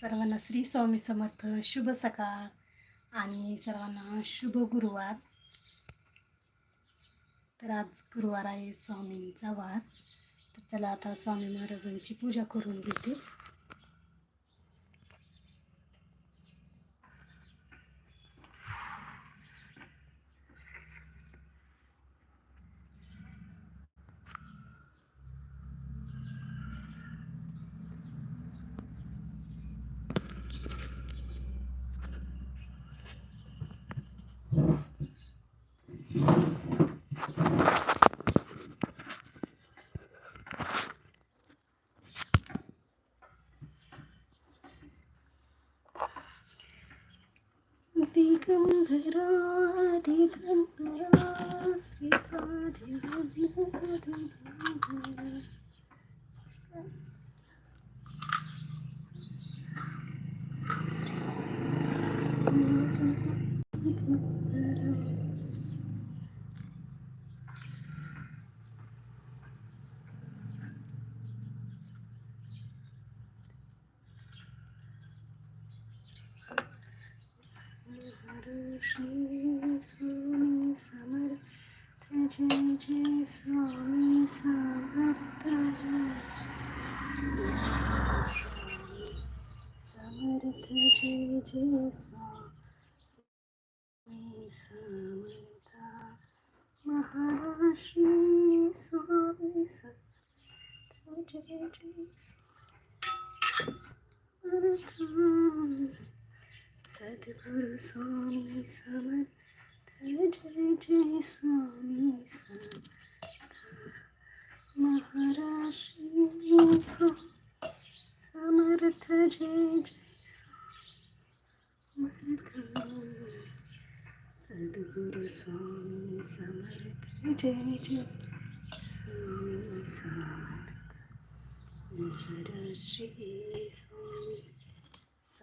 सर्वांना श्री स्वामी समर्थ शुभ सकाळ आणि सर्वांना शुभ गुरुवार. तर आज गुरुवार आहे स्वामींचा वार. तर चला आता स्वामी महाराजांची पूजा करून घेते. दिगंबरा दिगंबरा श्री स्वामी समर्थ जय जय स्वामी समर्थ समर्थ जय जय स्वामी समर्थ महाश्री स्वामी समर्थ जय जय समर्थ सद्गुरु स्वामी समर्थ जय जय स्वामी समर्थ महाराष्ट्री समर्थ जय जय समर्थ सद्गुरु स्वामी समर्थ जय जय स्वामी समर्थ महाराष्ट्री स्वामी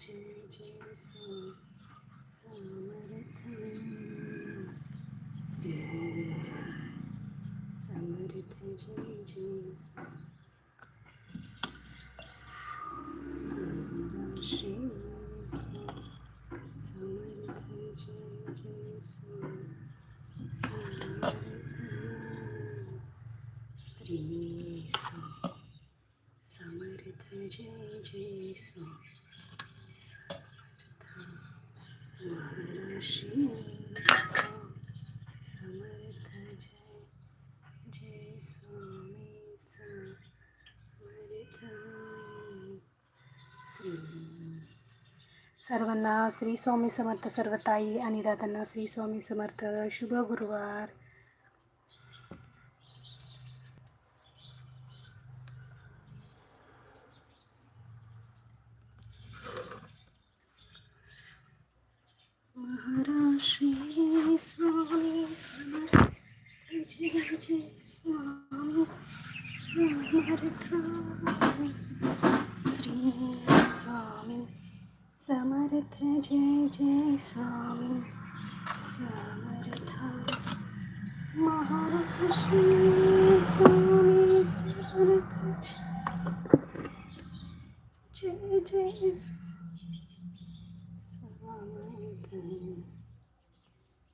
समर्थ जय जय सर्वांना श्री स्वामी समर्थ सर्व ताई आणि दादांना श्री स्वामी समर्थ. शुभ गुरुवार. स्वामी श्री स्वामी समर्थ जय जय स्वामी समर्थ. महाराष्ट्री स्वामी समर्थ. जय जय समर्थ.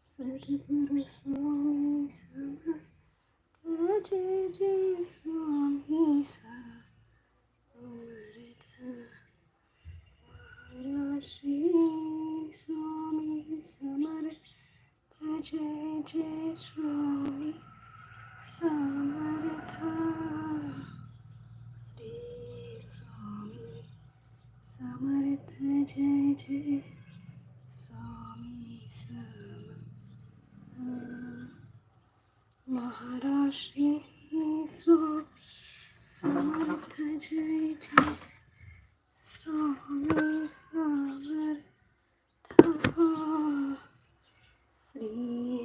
सद्गुरु स्वामी समर्थ. जय जय स्वामी समर्थ श्री स्वामी समर्थ जय जय स्वामी समर्थ श्री स्वामी समर्थ जय जय स्वामी समर्थ महाराष्ट्री स्वामी जय स्वामी समर्थ श्री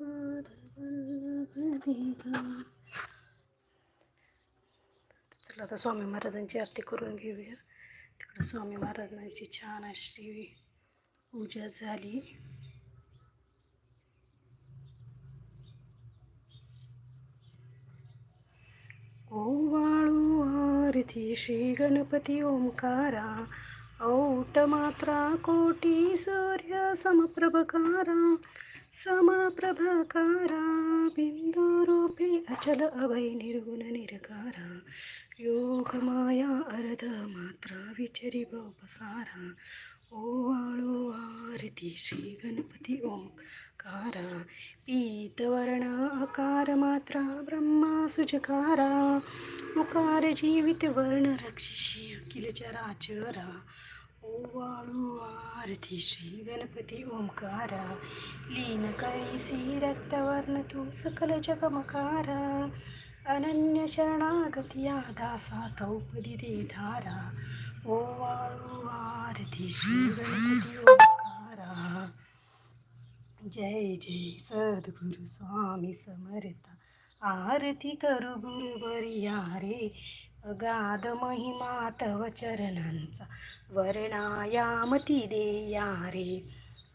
चला आता स्वामी महाराजांची आरती करून घेऊया. तिकडं स्वामी महाराजांची छान अशी पूजा झाली. ओवाळू आरती श्री गणपती ओंकारा औट मात्रा कोटी सूर्य समप्रभकारा समप्रभकारा बिन्दुरूपे अचल अभय निर्गुण निरकारा योगमाया अर्ध मात्रा विचरी पसारा ओवाळू आरती श्री गणपती ओंकारा पीतवर्ण अकार मात्रा ब्रह्मा सुजकारा उकार जीवित वर्ण रक्षिषी अखिल चराचरा। ओवाळू आरती श्री गणपती ओंकारा. लीन करीसी रक्तवर्ण तू सकल जगमकारा. अनन्य शरणागती दासा तौपदी दे धारा ओवाळू आरती श्री गणपती ओंकारा. जय जय सद्गुरु स्वामी समर्थ. आरती करू गुरुबरिया रे अगाध महिमा तव चरणांचा वर्णायामती देया रे.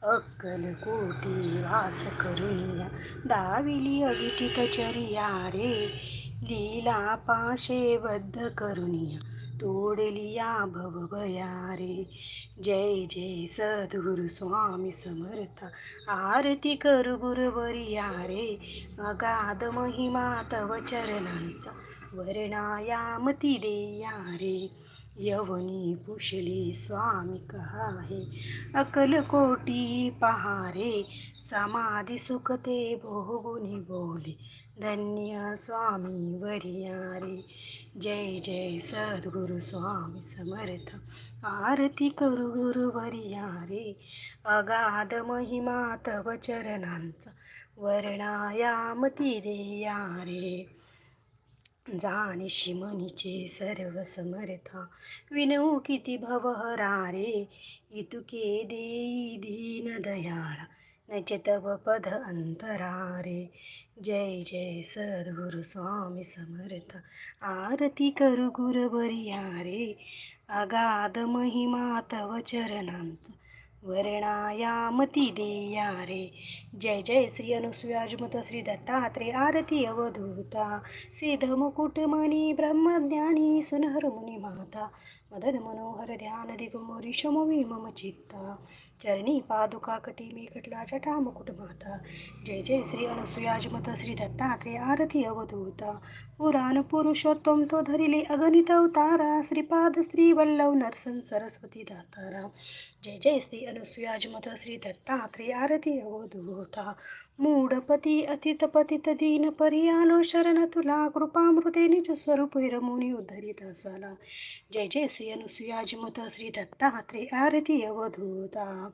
अक्कल कोटी वास करुनिया दाविली अगिटित चरिया रे. लीला पाशे बद्ध करुनिया तोडलिया भवभया रे. जय जय सद्गुरु स्वामी समर्थ आरती कर गुरुवरिया रे. अगाध महिमा तव चरणांचा वर्णायामती देया रे यवनी कुशली स्वामी कहाहे अकल अकलकोटी पहारे समाधी सुखते भोगुनी बोले धन्य स्वामी वरियारे। जय जय सद्गुरु स्वामी समर्थ आरती करू गुरु वरियारे। अगाध महिमा तव चरणांचा वर्णायामती देया रे जाणीशी मनीचे सर्व समर्था. विनऊ किती भवहरारे इतुके देई दीन दयाळा. नचे तव पद अंतरारे. जय जय सद्गुरु स्वामी समर्थ. आरती करू गुरु बरिया रे अगाध महिमा तव चरणांचा. वर्णायामती देया रे जय जय श्री अनुसुयाजमत श्री दत्तात्रे आरती अवधूता। सिद्ध मुकुटमणी ब्रह्मज्ञानी सुनहर मुनी माता मदन मनोहर ध्यान दिगमोरी मम चित्ता। चरणी पादुका कटी मी कटला जटा जय जय श्री अनुसुयाजमत श्री दत्तात्रे आरती अवधूता। पुराण पुरुषोत्तम तो धरिले अगणित अवतारा। श्रीपाद श्री वल्लभ नरसन सरस्वती दातारा। जय जय श्री अनुसुयाजमत श्री दत्तात्रे आरती अवधूता। मूढपती अतितपतित दीन परियालो शरण. तुला कृपामृते निज स्वरूप रमुनी उद्धरित असाला. जय जय श्री अनुसुयाजमत श्री दत्तात्रे आरती अवधूता.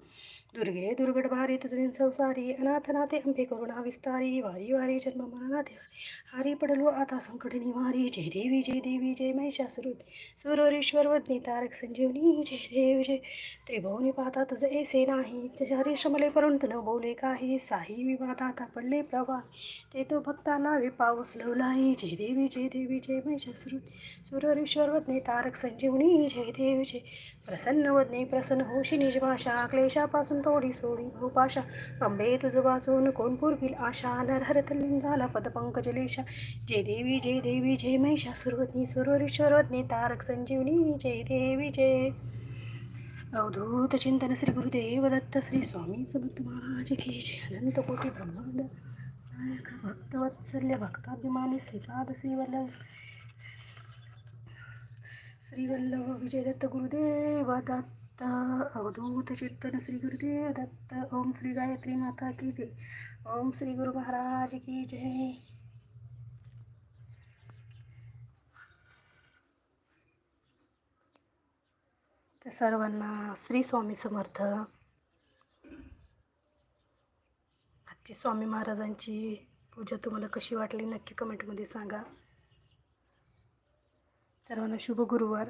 दुर्गे दुर्गट भारी तुझे संसारी अनाथनाथे अंबे करुणा विस्तारी वारी वारी जन्म मरणा हारी पडलो आता संकट निवारी जय देवी जय देवी जय महिषासुर. सुरेश्वर वदनी तारक संजीवनी जय देव जय. त्रिभुवनी पाहता तुझं ऐसे नाही हरी श्रमले परंतु न बोले काही. साही आता पडले प्रवा ते तो भक्ताला विपावस लवलाई जय देवी जय देवी जय महिषासुर. सुरेश्वर वदनी तारक संजीवनी जय देव जय. प्रसन्न वदने प्रसन्न होशी निजभाषा क्लेशापासून तोडी सोडी भूपाशा अंबे तुझ वाचून कोण पुरविल आशा? नरहर झाला पदपंकजलेशा जय देवी जय देवी जय महिषा. सुरवदनी सुरेश्वरवदनी तारक संजीवनी. जय देवी जय अवधूत चिंतन श्री गुरुदेव दत्त श्री स्वामी समर्थ महाराज की जय. अनंत कोटी ब्रह्मांड नायक भक्तवत्सल्य भक्ताभिमानी श्रीपाद श्रीवल्लभ. श्रीवल्लभ विजय दत्त गुरुदेव दत्त अवधूत चिंतन श्री गुरुदेव दत्त। ओम श्री गायत्री माता की जय। ओम श्री गुरु महाराज की जय। तर सर्वांना श्री स्वामी समर्थ. आजची स्वामी महाराजांची पूजा तुम्हाला कशी वाटली नक्की कमेंटमध्ये सांगा. सर्वांना शुभ गुरुवार.